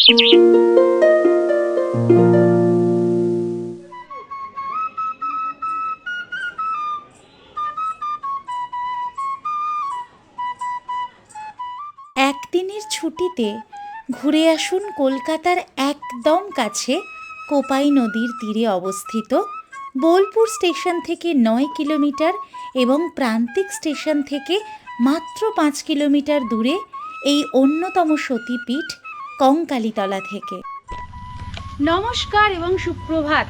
একদিনের ছুটিতে ঘুরে আসুন কলকাতার একদম কাছে কোপাই নদীর তীরে অবস্থিত বোলপুর স্টেশন থেকে নয় কিলোমিটার এবং প্রান্তিক স্টেশন থেকে মাত্র পাঁচ কিলোমিটার দূরে এই অন্যতম সতীপীঠ কঙ্কালীতলা থেকে। নমস্কার এবং সুপ্রভাত।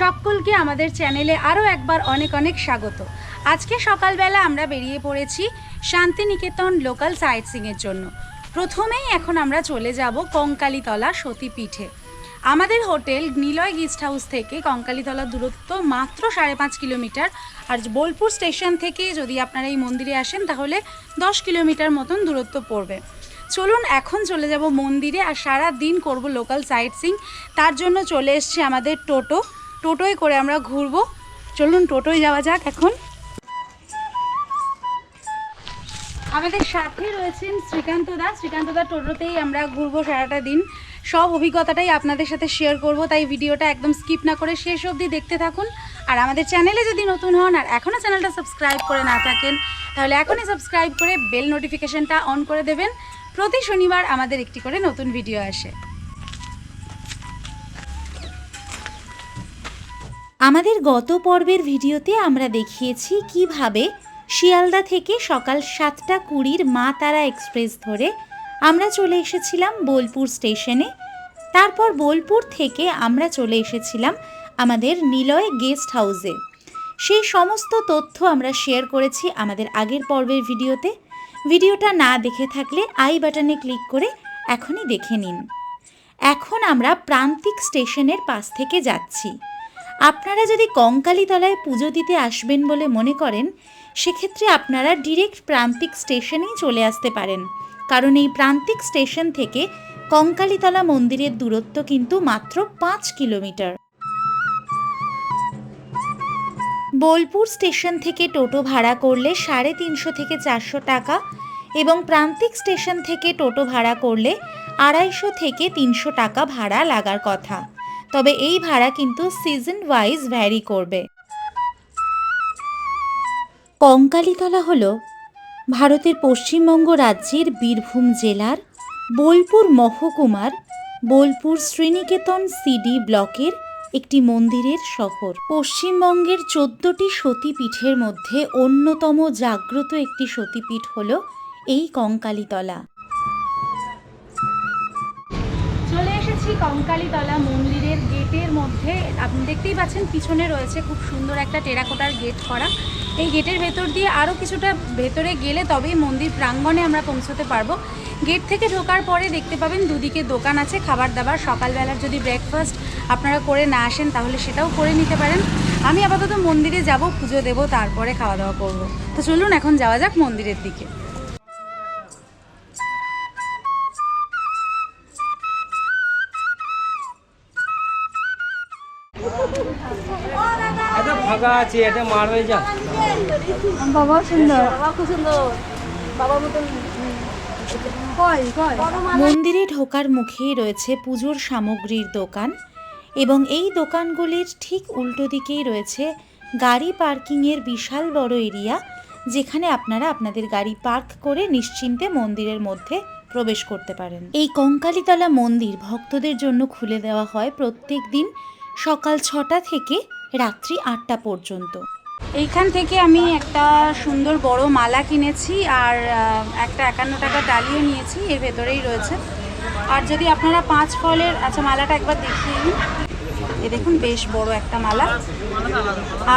সকলকে আমাদের চ্যানেলে আরও একবার অনেক অনেক স্বাগত। আজকে সকালবেলা আমরা বেরিয়ে পড়েছি শান্তিনিকেতন লোকাল সাইট সিংয়ের জন্য। প্রথমেই এখন আমরা চলে যাব কঙ্কালীতলা সতীপীঠে। আমাদের হোটেল নিলয় গেস্ট হাউস থেকে কঙ্কালীতলা দূরত্ব মাত্র সাড়ে পাঁচ কিলোমিটার। আর বোলপুর স্টেশন থেকে যদি আপনারা এই মন্দিরে আসেন তাহলে দশ কিলোমিটার মতন দূরত্ব পড়বে। চলুন এখন চলে যাব মন্দিরে আর সারা দিন করব লোকাল সাইট সিং তার জন্য চলে এসছে আমাদের টোটো। টোটোয় করে আমরা ঘুরবো। চলুন টোটোয় যাওয়া যাক এখন। আমাদের সাথে রয়েছেন শ্রীকান্ত দা। শ্রীকান্ত দা টোটোতেই আমরা ঘুরবো সারাটা দিন। সব অভিজ্ঞতাটাই আপনাদের সাথে শেয়ার করব, তাই ভিডিওটা একদম স্কিপ না করে শেষ অবধি দেখতে থাকুন। আর আমাদের চ্যানেলে যদি নতুন হন আর এখনও চ্যানেলটা সাবস্ক্রাইব করে না থাকেন, তাহলে এখনই সাবস্ক্রাইব করে বেল নোটিফিকেশানটা অন করে দেবেন। প্রতি শনিবার আমাদের একটি করে নতুন ভিডিও আসে। আমাদের গত পর্বের ভিডিওতে আমরা দেখিয়েছি কীভাবে শিয়ালদা থেকে সকাল সাতটা কুড়ির মা তারা এক্সপ্রেস ধরে আমরা চলে এসেছিলাম বোলপুর স্টেশনে। তারপর বোলপুর থেকে আমরা চলে এসেছিলাম আমাদের নিলয় গেস্ট হাউসে। সেই সমস্ত তথ্য আমরা শেয়ার করেছি আমাদের আগের পর্বের ভিডিওতে। ভিডিওটা না দেখে থাকলে আই বাটনে ক্লিক করে এখনই দেখে নিন। এখন আমরা প্রান্তিক স্টেশনের পাশ থেকে যাচ্ছি। আপনারা যদি কঙ্কালীতলায় পুজো দিতে আসবেন বলে মনে করেন, সেক্ষেত্রে আপনারা ডিরেক্ট প্রান্তিক স্টেশনেই চলে আসতে পারেন। কারণ এই প্রান্তিক স্টেশন থেকে কঙ্কালীতলা মন্দিরের দূরত্ব কিন্তু মাত্র পাঁচ কিলোমিটার। বোলপুর স্টেশন থেকে টোটো ভাড়া করলে সাড়ে তিনশো থেকে চারশো টাকা এবং প্রান্তিক স্টেশন থেকে টোটো ভাড়া করলে আড়াইশো থেকে তিনশো টাকা ভাড়া লাগার কথা। তবে এই ভাড়া কিন্তু সিজন ওয়াইজ ভ্যারি করবে। কঙ্কালীতলা হল ভারতের পশ্চিমবঙ্গ রাজ্যের বীরভূম জেলার বোলপুর মহকুমার বোলপুর শ্রীনিকেতন সিডি ব্লকের একটি মন্দিরের শহর। পশ্চিমবঙ্গের চোদ্দটি সতীপীঠের মধ্যে অন্যতম জাগ্রত একটি সতীপীঠ হল এই কঙ্কালীতলা। চলে এসেছি কঙ্কালীতলা মন্দিরের গেটের মধ্যে, আপনি দেখতেই পাচ্ছেন পিছনে রয়েছে খুব সুন্দর একটা টেরাকোটার গেট করা। এই গেটের ভেতর দিয়ে আরও কিছুটা ভেতরে গেলে তবেই মন্দির প্রাঙ্গণে আমরা পৌঁছতে পারব। গেট থেকে ঢোকার পরে দেখতে পাবেন দুদিকে দোকান আছে খাবার দাবার সকালবেলার যদি ব্রেকফাস্ট আপনারা করে না আসেন তাহলে সেটাও করে নিতে পারেন। আমি আপাতত মন্দিরে যাব, পুজো দেবো, তারপরে খাওয়া দাওয়া করব। তো চলুন এখন যাওয়া যাক মন্দিরের দিকে। আছে এটা মার হয়ে যা। বাবা সুন্দর। বাবা খুব সুন্দর। বাবার মতন মন্দিরে ঢোকার মুখেই রয়েছে পুজোর সামগ্রীর দোকান এবং এই দোকানগুলির ঠিক উল্টো দিকেই রয়েছে গাড়ি পার্কিংয়ের বিশাল বড় এরিয়া যেখানে আপনারা আপনাদের গাড়ি পার্ক করে নিশ্চিন্তে মন্দিরের মধ্যে প্রবেশ করতে পারেন। এই কঙ্কালীতলা মন্দির ভক্তদের জন্য খুলে দেওয়া হয় প্রত্যেক দিন সকাল ছটা থেকে রাত্রি আটটা পর্যন্ত। এইখান থেকে আমি একটা সুন্দর বড় মালা কিনেছি আর একটা একান্ন টাকা ডালিও নিয়েছি, এর ভেতরেই রয়েছে। আর যদি আপনারা পাঁচ ফলের আচ্ছা মালাটা একবার দেখিয়ে নিন। এ দেখুন, বেশ বড় একটা মালা।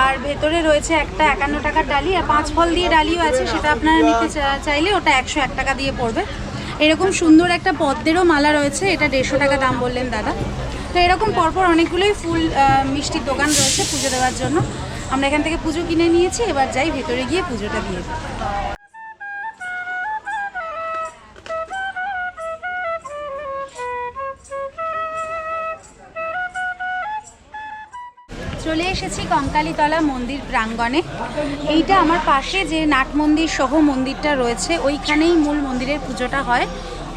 আর ভেতরে রয়েছে একটা একান্ন টাকার ডালি আর পাঁচ ফল দিয়ে ডালিও আছে, সেটা আপনারা নিতে চাইলে ওটা একশো এক টাকা দিয়ে পড়বে। এরকম সুন্দর একটা পদ্মেরও মালা রয়েছে, এটা দেড়শো টাকা দাম বললেন দাদা। তো এরকম পরপর অনেকগুলোই ফুল মিষ্টির দোকান রয়েছে পুজো দেওয়ার জন্য। আমরা এখান থেকে পুজো কিনে নিয়েছি, এবার যাই ভেতরে গিয়ে পুজোটা দিয়ে চলে এসেছি কঙ্কালীতলা মন্দির প্রাঙ্গণে। এইটা আমার পাশে যে নাট মন্দির সহ মন্দিরটা রয়েছে, ওইখানেই মূল মন্দিরের পুজোটা হয়।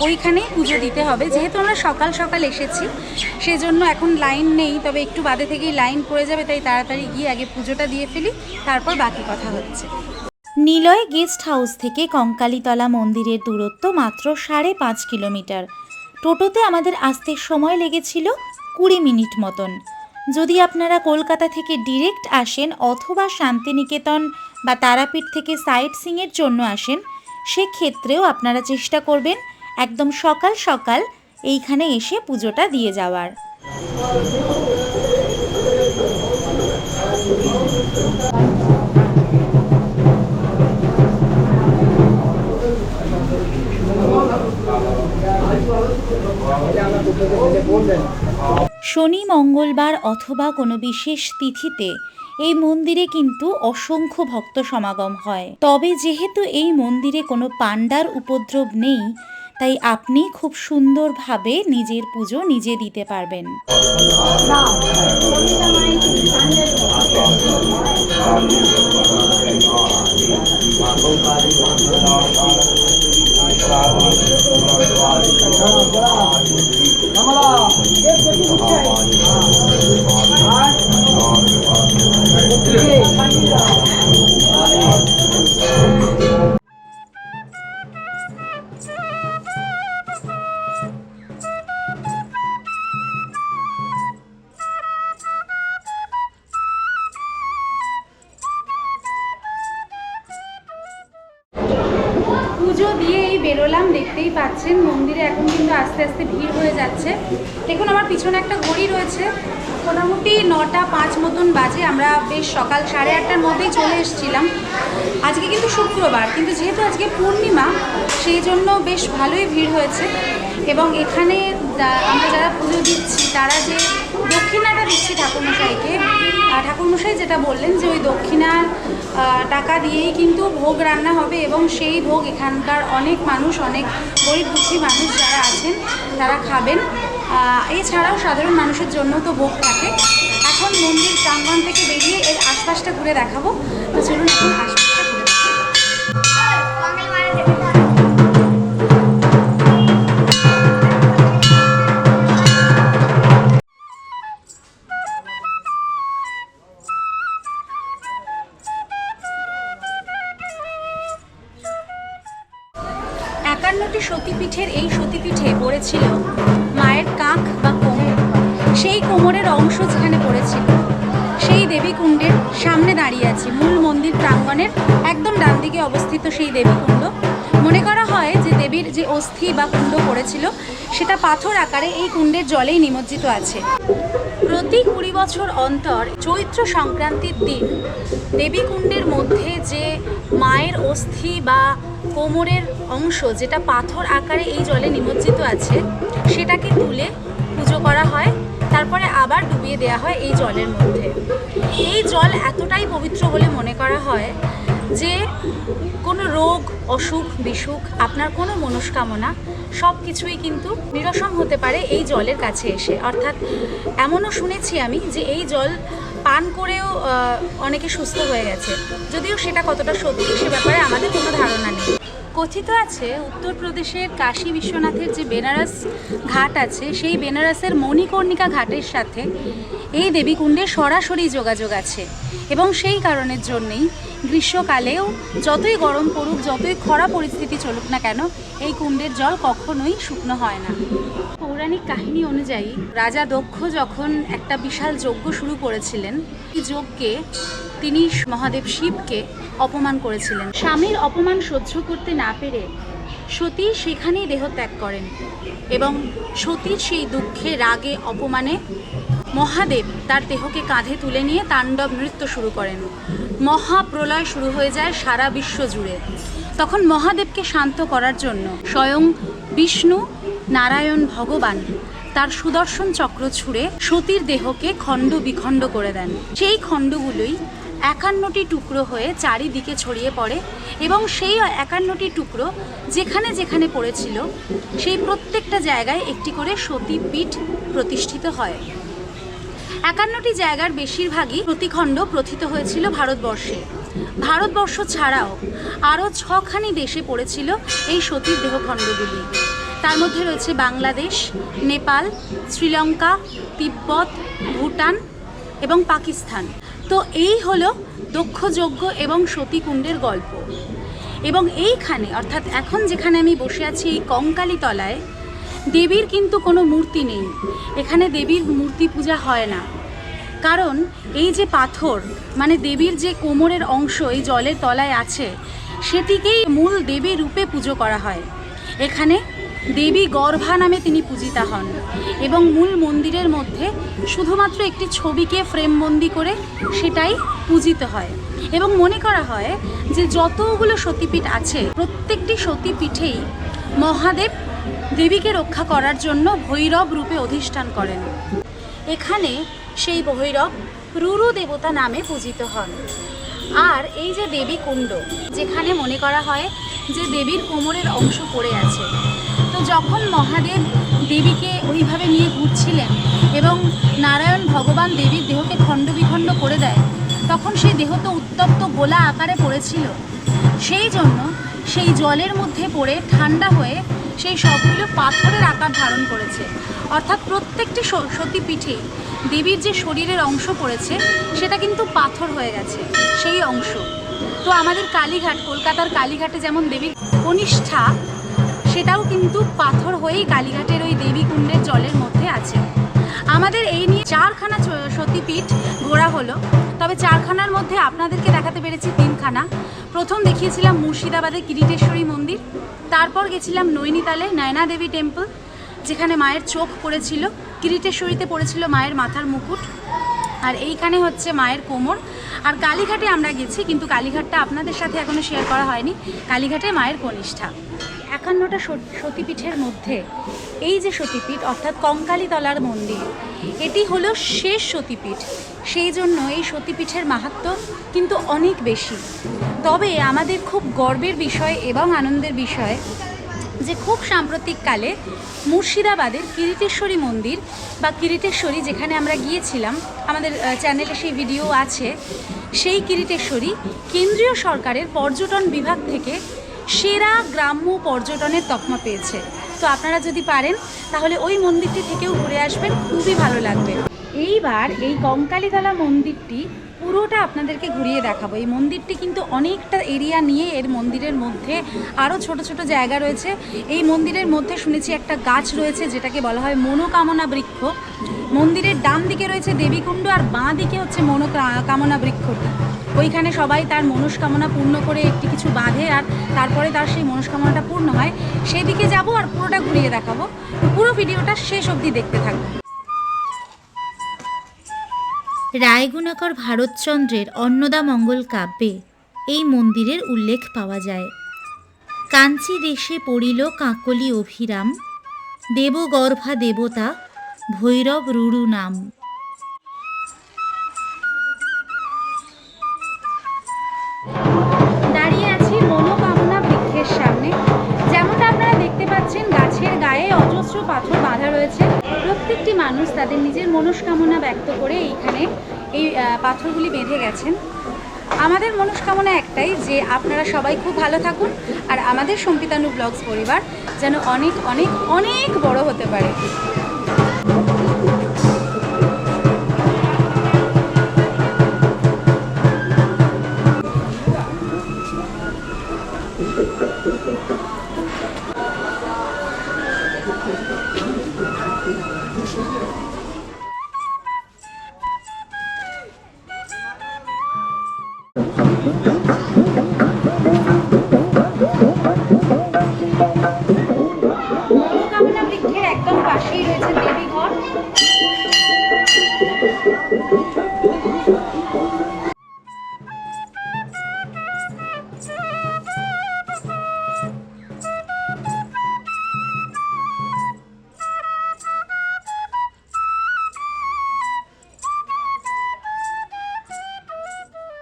ওইখানেই পুজো দিতে হবে। যেহেতু আমরা সকাল সকাল এসেছি, সেজন্য এখন লাইন নেই, তবে একটু বাদে থেকেই লাইন পড়ে যাবে, তাই তাড়াতাড়ি গিয়ে আগে পুজোটা দিয়ে ফেলি, তারপর বাকি কথা হচ্ছে। নিলয় গেস্ট হাউস থেকে কঙ্কালীতলা মন্দিরের দূরত্ব মাত্র সাড়ে পাঁচ কিলোমিটার। টোটোতে আমাদের আসতে সময় লেগেছিল কুড়ি মিনিট মতন। যদি আপনারা কলকাতা থেকে ডিরেক্ট আসেন অথবা শান্তিনিকেতন বা তারাপীঠ থেকে সাইট সিংয়ের জন্য আসেন, সেক্ষেত্রেও আপনারা চেষ্টা করবেন একদম সকাল সকাল এইখানে এসে পুজোটা দিয়ে যাওয়ার। শনি, মঙ্গলবার অথবা কোনো বিশেষ তিথিতে এই মন্দিরে কিন্তু অসংখ্য ভক্ত সমাগম হয়। তবে যেহেতু এই মন্দিরে কোনো পাণ্ডার উপদ্রব নেই তাই আপনি খুব সুন্দরভাবে নিজের পুজো নিজে দিতে পারবেন। বেরোলাম, দেখতেই পাচ্ছেন, মন্দিরে এখন কিন্তু আস্তে আস্তে ভিড় হয়ে যাচ্ছে। দেখুন, আমার পিছনে একটা ঘড়ি রয়েছে। মোটামুটি নটা পাঁচ মতন বাজে, আমরা বেশ সকাল সাড়ে আটটার মধ্যেই চলে এসেছিলাম। আজকে কিন্তু শুক্রবার, কিন্তু যেহেতু আজকে পূর্ণিমা, সেই জন্য বেশ ভালোই ভিড় হয়েছে। এবং এখানে আমরা যারা পুজো দিচ্ছি, তারা যে দক্ষিণাটা দিচ্ছি ঠাকুরমশাইকে ঠাকুরমশাই যেটা বললেন যে ওই দক্ষিণার টাকা দিয়েই কিন্তু ভোগ রান্না হবে এবং সেই ভোগ এখানকার অনেক মানুষ, অনেক গরিব দুঃখী মানুষ যারা আছেন, তারা খাবেন। এছাড়াও সাধারণ মানুষের জন্য তো ভোগ থাকে। এখন মন্দির প্রাঙ্গণ থেকে বেরিয়ে এর আশপাশটা ঘুরে দেখাবো। তো চলুন এখন আশপাশটা সামনে দাঁড়িয়ে আছি। মূল মন্দির প্রাঙ্গণের একদম ডান দিকে অবস্থিত সেই দেবীকুণ্ড মনে করা হয় যে দেবীর যে অস্থি বা কুণ্ড পড়েছিল, সেটা পাথর আকারে এই কুণ্ডের জলেই নিমজ্জিত আছে। প্রতি কুড়ি বছর অন্তর চৈত্র সংক্রান্তির দিন দেবীকুণ্ডের মধ্যে যে মায়ের অস্থি বা কোমরের অংশ যেটা পাথর আকারে এই জলে নিমজ্জিত আছে, সেটাকে তুলে পুজো করা হয়। তারপরে আবার ডুবিয়ে দেওয়া হয় এই জলের মধ্যে। এই জল এতটাই পবিত্র বলে মনে করা হয় যে কোনো রোগ, অসুখ, বিসুখ, আপনার কোনো মনস্কামনা সব কিছুই কিন্তু নিরসন হতে পারে এই জলের কাছে এসে। অর্থাৎ এমনও শুনেছি আমি যে এই জল পান করেও অনেকে সুস্থ হয়ে গেছে। যদিও সেটা কতটা সত্যি সে ব্যাপারে আমাদের কোনো ধারণা নেই। কথিত আছে, উত্তরপ্রদেশের কাশী বিশ্বনাথের যে বেনারস ঘাট আছে, সেই বেনারসের মণিকর্ণিকা ঘাটের সাথে এই দেবীকুণ্ডের সরাসরি যোগাযোগ আছে এবং সেই কারণের জন্যেই গ্রীষ্মকালেও যতই গরম পড়ুক, যতই খরা পরিস্থিতি চলুক না কেন, এই কুণ্ডের জল কখনোই শুকনো হয় না। পৌরাণিক কাহিনী অনুযায়ী, রাজা দক্ষ যখন একটা বিশাল যজ্ঞ শুরু করেছিলেন, এই যজ্ঞে তিনি মহাদেব শিবকে অপমান করেছিলেন। স্বামীর অপমান সহ্য করতে না পেরে সতী সেখানেই দেহত্যাগ করেন এবং সতীর সেই দুঃখে, রাগে, অপমানে মহাদেব তার দেহকে কাঁধে তুলে নিয়ে তাণ্ডব নৃত্য শুরু করেন। মহাপ্রলয় শুরু হয়ে যায় সারা বিশ্ব জুড়ে। তখন মহাদেবকে শান্ত করার জন্য স্বয়ং বিষ্ণু, নারায়ণ ভগবান তার সুদর্শন চক্র ছুঁড়ে সতীর দেহকে খণ্ড বিখণ্ড করে দেন। সেই খণ্ডগুলোই একান্নটি টুকরো হয়ে চারিদিকে ছড়িয়ে পড়ে এবং সেই একান্নটি টুকরো যেখানে যেখানে পড়েছিল, সেই প্রত্যেকটা জায়গায় একটি করে সতীপীঠ প্রতিষ্ঠিত হয়। একান্নটি জায়গার বেশিরভাগই প্রতিখণ্ড প্রথিত হয়েছিল ভারতবর্ষে। ভারতবর্ষ ছাড়াও আরও ছখানি দেশে পড়েছিল এই সতীর দেহখণ্ডগুলি তার মধ্যে রয়েছে বাংলাদেশ, নেপাল, শ্রীলঙ্কা, তিব্বত, ভুটান এবং পাকিস্তান। তো এই হলো দক্ষযজ্ঞ এবং সতীকুণ্ডের গল্প। এবং এইখানে, অর্থাৎ এখন যেখানে আমি বসে আছি এই কঙ্কালী তলায় দেবীর কিন্তু কোনো মূর্তি নেই। এখানে দেবীর মূর্তি পূজা হয় না। কারণ এই যে পাথর মানে দেবীর যে কোমরের অংশ এই জলের তলায় আছে, সেটিকেই মূল দেবী রূপে পুজো করা হয়। এখানে দেবী গর্ভা নামে তিনি পূজিতা হন এবং মূল মন্দিরের মধ্যে শুধুমাত্র একটি ছবিকে ফ্রেমবন্দি করে সেটাই পূজিত হয়। এবং মনে করা হয় যে যতগুলো সতীপীঠ আছে, প্রত্যেকটি সতীপীঠেই মহাদেব দেবীকে রক্ষা করার জন্য ভৈরব রূপে অধিষ্ঠান করেন। এখানে সেই ভৈরব রুরু দেবতা নামে পূজিত হন। আর এই যে দেবী কুণ্ড, যেখানে মনে করা হয় যে দেবীর কোমরের অংশ পড়ে আছে, তো যখন মহাদেব দেবীকে ওইভাবে নিয়ে ঘুরছিলেন এবং নারায়ণ ভগবান দেবীর দেহকে খণ্ড বিখণ্ড করে দেয়, তখন সেই দেহ তো উত্তপ্ত গোলা আকারে পড়েছিল। সেই জন্য সেই জলের মধ্যে পড়ে ঠান্ডা হয়ে সেই সবগুলো পাথরের আকার ধারণ করেছে। অর্থাৎ প্রত্যেকটি সতীপীঠে দেবীর যে শরীরের অংশ পড়েছে, সেটা কিন্তু পাথর হয়ে গেছে, সেই অংশ। তো আমাদের কালীঘাট, কলকাতার কালীঘাটে যেমন দেবী কনিষ্ঠা সেটাও কিন্তু পাথর হয়েই কালীঘাটের ওই দেবী কুণ্ডের জলের মধ্যে আছে। আমাদের এই নিয়ে চারখানা সতীপীঠ ঘোরা হলো। তবে চারখানার মধ্যে আপনাদেরকে দেখাতে পেরেছি তিনখানা। প্রথম দেখিয়েছিলাম মুর্শিদাবাদের কিরিটেশ্বরী মন্দির, তারপর গেছিলাম নৈনিতালে নয়না দেবী টেম্পল, যেখানে মায়ের চোখ পড়েছিল, কিরিটেশ্বরীতে পড়েছিল মায়ের মাথার মুকুট, আর এইখানে হচ্ছে মায়ের কোমর। আর কালীঘাটে আমরা গেছি, কিন্তু কালীঘাটটা আপনাদের সাথে এখনও শেয়ার করা হয়নি। কালীঘাটে মায়ের কনিষ্ঠা। একান্নটা সতীপীঠের মধ্যে। এই যে সতীপীঠ, অর্থাৎ কঙ্কালীতলার মন্দির, এটি হলো শেষ সতীপীঠ। সেই জন্য এই সতীপীঠের মাহাত্ম্য কিন্তু অনেক বেশি। তবে আমাদের খুব গর্বের বিষয় এবং আনন্দের বিষয় যে খুব সাম্প্রতিককালে মুর্শিদাবাদের কিরিটেশ্বরী মন্দির বা কিরিটেশ্বরী যেখানে আমরা গিয়েছিলাম, আমাদের চ্যানেলে সেই ভিডিও আছে, সেই কিরিটেশ্বরী কেন্দ্রীয় সরকারের পর্যটন বিভাগ থেকে সেরা গ্রাম্য পর্যটনের তকমা পেয়েছে। তো আপনারা যদি পারেন, তাহলে ওই মন্দিরটি থেকেও ঘুরে আসবেন, খুবই ভালো লাগবে। এইবার এই কঙ্কালীতলা মন্দিরটি পুরোটা আপনাদেরকে ঘুরিয়ে দেখাবো। এই মন্দিরটি কিন্তু অনেকটা এরিয়া নিয়ে এর মন্দিরের মধ্যে আরও ছোট ছোট জায়গা রয়েছে। এই মন্দিরের মধ্যে শুনেছি একটা গাছ রয়েছে, যেটাকে বলা হয় মনোকামনা বৃক্ষ। মন্দিরের ডান দিকে রয়েছে দেবীকুণ্ড আর বাঁ দিকে হচ্ছে মনোকামনা বৃক্ষটি ওইখানে সবাই তার মনস্কামনা পূর্ণ করে একটি কিছু বাঁধে আর তারপরে তার সেই মনস্কামনাটা পূর্ণ হয়। সেই দিকে যাব আর পুরোটা ঘুরিয়ে দেখাবো। পুরো ভিডিওটা শেষ অবধি দেখতে থাকব রায়গুণাকর ভারতচন্দ্রের অন্নদা মঙ্গল কাব্যে এই মন্দিরের উল্লেখ পাওয়া যায়। কাঞ্চি দেশে পড়িল কাকলি অভিরাম, দেবগর্ভা দেবতা ভৈরব রুরু নাম। মানুষ তাদের নিজের মনস্কামনা ব্যক্ত করে এইখানে এই পাথরগুলি বেঁধে গেছেন। আমাদের মনস্কামনা একটাই যে আপনারা সবাই খুব ভালো থাকুন আর আমাদের সম্পিতানু ব্লগস পরিবার যেন অনেক অনেক অনেক বড় হতে পারে।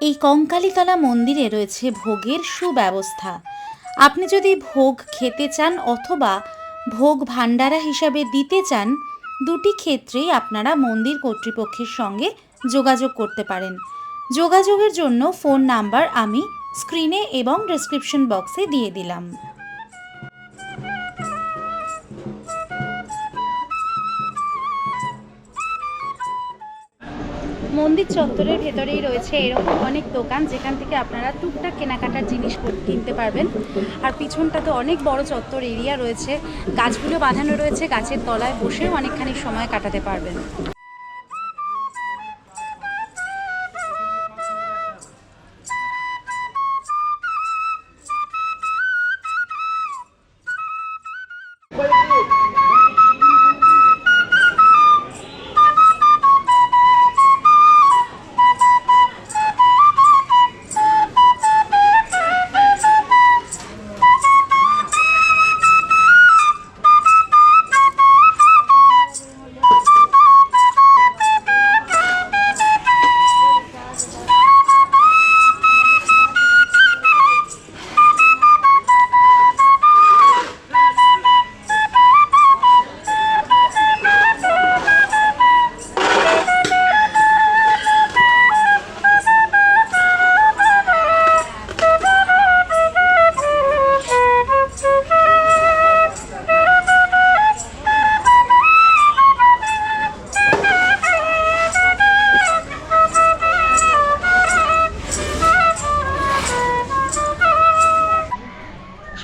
এই কঙ্কালীতলা মন্দিরে রয়েছে ভোগের সুব্যবস্থা। আপনি যদি ভোগ খেতে চান অথবা ভোগ ভাণ্ডারা হিসাবে দিতে চান, দুটি ক্ষেত্রেই আপনারা মন্দির কর্তৃপক্ষের সঙ্গে যোগাযোগ করতে পারেন। যোগাযোগের জন্য ফোন নাম্বার আমি স্ক্রিনে এবং ডেসক্রিপশন বক্সে দিয়ে দিলাম। মন্দির চত্বরের ভেতরেই রয়েছে এরকম অনেক দোকান যেখান থেকে আপনারা টুকটাক কেনাকাটার জিনিস কিনতে পারবেন। আর পিছনটা তো অনেক বড় চত্বর এরিয়া রয়েছে। গাছগুলো বাঁধানো রয়েছে, গাছের তলায় বসেও অনেকখানি সময় কাটাতে পারবেন।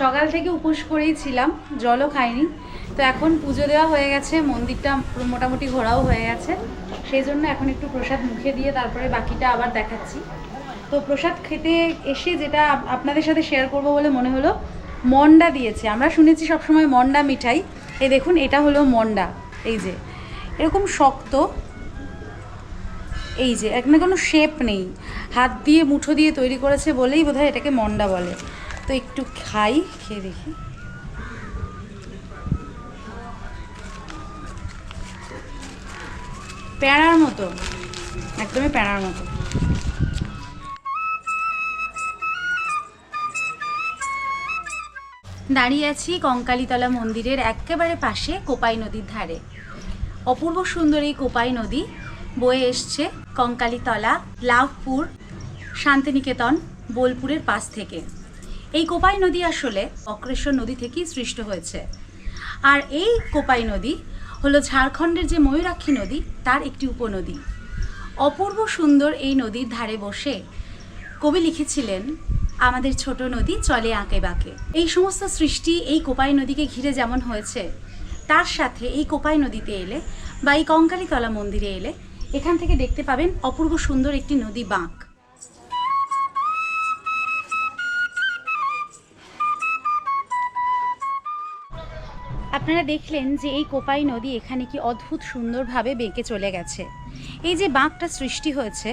সকাল থেকে উপোস করেই ছিলাম, জলও খাইনি। তো এখন পুজো দেওয়া হয়ে গেছে, মন্দিরটা মোটামুটি ঘোরাও হয়ে গেছে। সেই জন্য এখন একটু প্রসাদ মুখে দিয়ে তারপরে বাকিটা আবার দেখাচ্ছি। তো প্রসাদ খেতে এসে যেটা আপনাদের সাথে শেয়ার করব বলে মনে হলো, মন্ডা দিয়েছে। আমরা শুনেছি সবসময় মন্ডা মিঠাই। এই দেখুন, এটা হলো মন্ডা। এই যে, এরকম শক্ত। এই যে, এখানে কোনো শেপ নেই। হাত দিয়ে মুঠো দিয়ে তৈরি করেছে বলেই বোধহয় এটাকে মন্ডা বলে। তো একটু খাই, খেয়ে দেখি। প্যাঁড়ার মতো, একদমই প্যাঁড়ার মতো। দাঁড়িয়ে আছি কঙ্কালীতলা মন্দিরের একেবারে পাশে কোপাই নদীর ধারে। অপূর্ব সুন্দর এই কোপাই নদী বয়ে এসছে কঙ্কালীতলা, লাভপুর, শান্তিনিকেতন, বোলপুরের পাশ থেকে। এই কোপাই নদী আসলে অক্রেশ্বর নদী থেকেই সৃষ্ট হয়েছে। আর এই কোপাই নদী হলো ঝাড়খণ্ডের যে ময়ূরাক্ষী নদী, তার একটি উপনদী। অপূর্ব সুন্দর এই নদীর ধারে বসে কবি লিখেছিলেন, আমাদের ছোট নদী চলে আঁকে বাঁকে। এই সমস্ত সৃষ্টি এই কোপাই নদীকে ঘিরে যেমন হয়েছে, তার সাথে এই কোপাই নদীতে এলে বা এই কঙ্কালীতলা মন্দিরে এলে এখান থেকে দেখতে পাবেন অপূর্ব সুন্দর একটি নদী বাঁক। আপনারা দেখলেন যে এই কোপাই নদী এখানে কি অদ্ভুত সুন্দরভাবে বেঁকে চলে গেছে। এই যে বাঁকটা সৃষ্টি হয়েছে,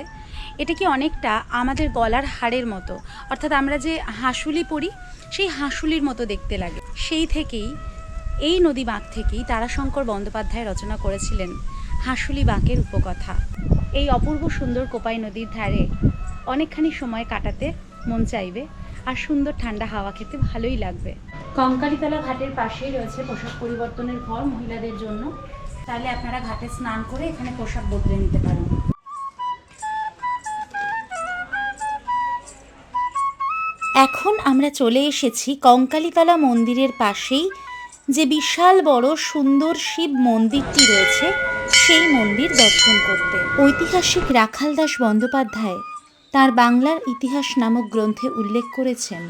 এটা কি অনেকটা আমাদের গলার হাড়ের মতো? অর্থাৎ আমরা যে হাঁসুলি পড়ি সেই হাঁসুলির মতো দেখতে লাগে। সেই থেকেই এই নদী বাঁক থেকেই তারাশঙ্কর বন্দ্যোপাধ্যায় রচনা করেছিলেন হাঁসুলি বাঁকের উপকথা। এই অপূর্ব সুন্দর কোপাই নদীর ধারে অনেকখানি সময় কাটাতে মন চাইবে আর সুন্দর ঠান্ডা হাওয়া খেতে ভালোই লাগবে। কঙ্কালীতলা ঘাটের পাশেই রয়েছে পোশাক পরিবর্তনের ঘর মহিলাদের জন্য। তাহলে আপনারা ঘাটে স্নান করে এখানে পোশাক বদলে নিতে পারেন। এখন আমরা চলে এসেছি কঙ্কালীতলা মন্দিরের পাশেই। যে বিশাল বড় সুন্দর শিব মন্দিরটি রয়েছে, সেই মন্দির দর্শন করতে। ঐতিহাসিক রাখালদাস বন্দ্যোপাধ্যায় তার বাংলার ইতিহাস নামক গ্রন্থে উল্লেখ করেছেন।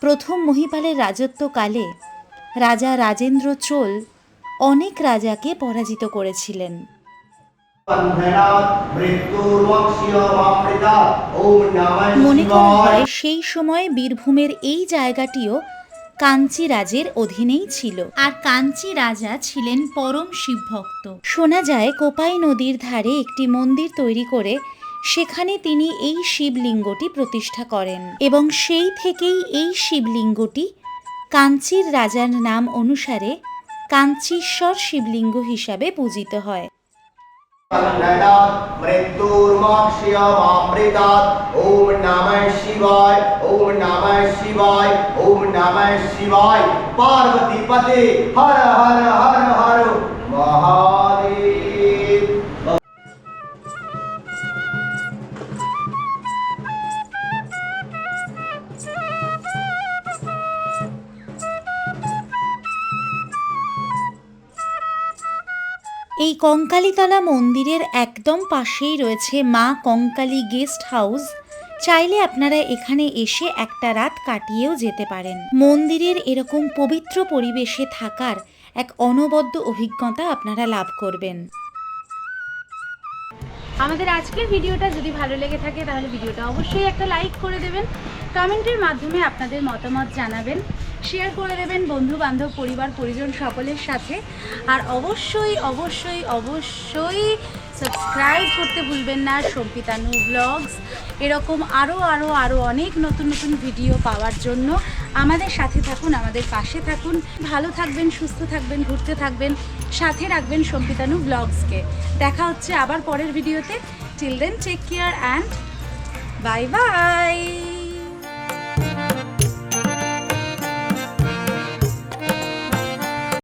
প্রথম মহিপালের রাজত্বকালে রাজা রাজেন্দ্র চোল অনেক রাজাকে পরাজিত করেছিলেন। মনে করা হয় সেই সময় বীরভূমের এই জায়গাটিও কাঞ্চি রাজের অধীনেই ছিল। আর কাঞ্চি রাজা ছিলেন পরম শিবভক্ত। শোনা যায়, কোপাই নদীর ধারে একটি মন্দির তৈরি করে সেখানে তিনি এই শিবলিঙ্গটি প্রতিষ্ঠা করেন এবং সেই থেকেই এই শিবলিঙ্গটি কাঞ্চির রাজার নাম অনুসারে কাঞ্চীশ্বর শিবলিঙ্গ হিসাবে পূজিত হয়। ওম এই কঙ্কালীতলা মন্দিরের একদম পাশেই রয়েছে মা কঙ্কালী গেস্ট হাউস। চাইলে আপনারা এখানে এসে একটা রাত কাটিয়েও যেতে পারেন। মন্দিরের এরকম পবিত্র পরিবেশে থাকার এক অনবদ্য অভিজ্ঞতা আপনারা লাভ করবেন। আমাদের আজকের ভিডিওটা যদি ভালো লেগে থাকে, তাহলে ভিডিওটা অবশ্যই একটা লাইক করে দেবেন। কমেন্টের মাধ্যমে আপনাদের মতামত জানাবেন। শেয়ার করে দেবেন বন্ধু বান্ধব পরিবার, পরিজন সকলের সাথে। আর অবশ্যই অবশ্যই অবশ্যই সাবস্ক্রাইব করতে ভুলবেন না সম্পিতানু ব্লগস এরকম আরও আরও আরও অনেক নতুন নতুন ভিডিও পাওয়ার জন্য আমাদের সাথে থাকুন, আমাদের পাশে থাকুন। ভালো থাকবেন, সুস্থ থাকবেন, ঘুরতে থাকবেন। সাথে রাখবেন সম্পিতানু ব্লগসকে দেখা হচ্ছে আবার পরের ভিডিওতে then take care and bye bye